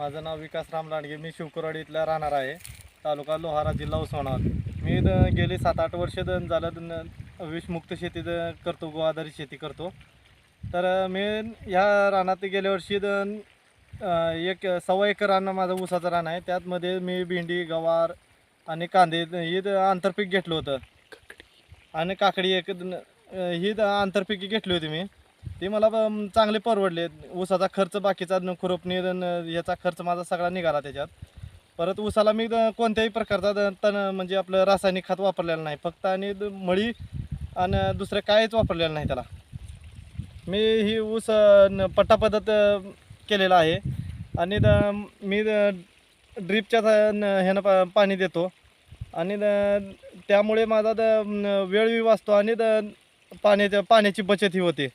माझं नाव विकास राम लांडगे. मी शिवकुराडी इथला राहणार आहे. तालुका लोहारा जिल्हा उस्मानाबाद. मी द- गेली सात आठ वर्ष द- झालं. द- विषमुक्त शेती द- करतो. गो आधारित शेती करतो. तर अ, मी ह्या रानात गेल्या वर्षी द- अ, एक सव्वा एकर रान माझं ऊसाचं रान आहे. त्यातमध्ये मी भेंडी गवार आणि कांदे द- हे द- आंतरपीक घेतलं होतं. आणि काकडी एक द- अ, ही द- आंतरपिके घेतली होती मी. ते मला चांगले परवडले. ऊसाचा खर्च बाकीचा न- खुरपणी न- याचा खर्च माझा सगळा निघाला त्याच्यात. परत ऊसाला मी द- कोणत्याही प्रकारचा द- तण म्हणजे आपलं रासायनिक खत वापरलेलं नाही. फक्त आणि द- मळी आणि दुसरं काहीच वापरलेलं नाही त्याला. मी ही ऊस अ, न- पट्टा पद्धत अ, केलेला आहे. आणि द- मी ड्रीपच्या ह्यानं पा- पाणी देतो. आणि द- त्यामुळे माझा द न- वेळही वाचतो आणि द पाण्याच्या पाण्याची बचतही होते.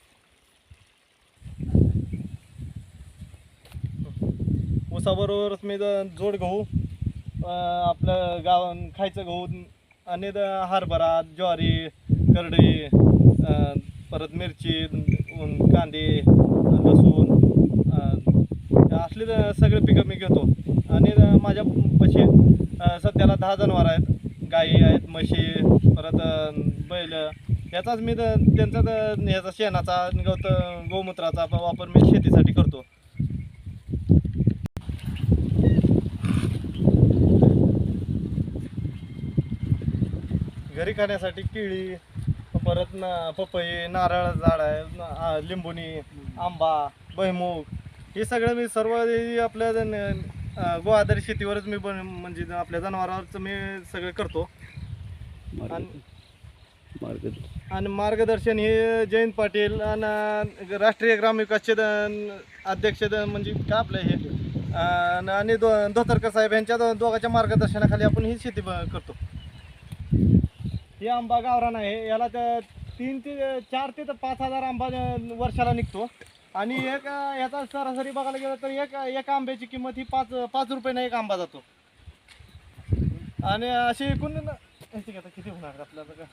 ऊसाबरोबरच मी द- जोड गहू अं, आपलं गाव खायचं गहू आणि द हरभरा ज्वारी करडी अं, परत मिरची ऊन कांदे लसूण अं, असले तर सगळे पिकं मी घेतो. आणि द- माझ्या पशी अं, सध्याला दहा जनावर आहेत. गाई आहेत म्हशी परत अं, बैल. याचाच मी तर त्यांचा तर ह्याचा शेणाचा गवत गोमूत्राचा वापर मी शेतीसाठी करतो. घरी खाण्यासाठी केळी परत ना पपई नारळ झाड आहे लिंबुनी आंबा भुईमूग हे सगळं मी सर्व आपल्या जन- अं, गो आधारित शेतीवरच मी बन म्हणजे आपल्या जनावरांचं मी सगळं करतो. आणि आणि मार्गदर्शन हे जयंत पाटील आणि राष्ट्रीय ग्रामविकासचे अध्यक्ष म्हणजे काय आपलं हे? आणि दो धोतरकर साहेब यांच्या दो- दोघांच्या मार्गदर्शनाखाली आपण ही शेती करतो. हे आंबा गावरान आहे. याला त्या तीन ते चार ते पाच हजार आंबा वर्षाला निघतो. आणि एक याचा सरासरी बघायला गेलं तर एक एका आंब्याची किंमत ही पाच पाच रुपयेनं एक आंबा जातो. आणि अशी एकूण आता किती होणार आपल्याला? का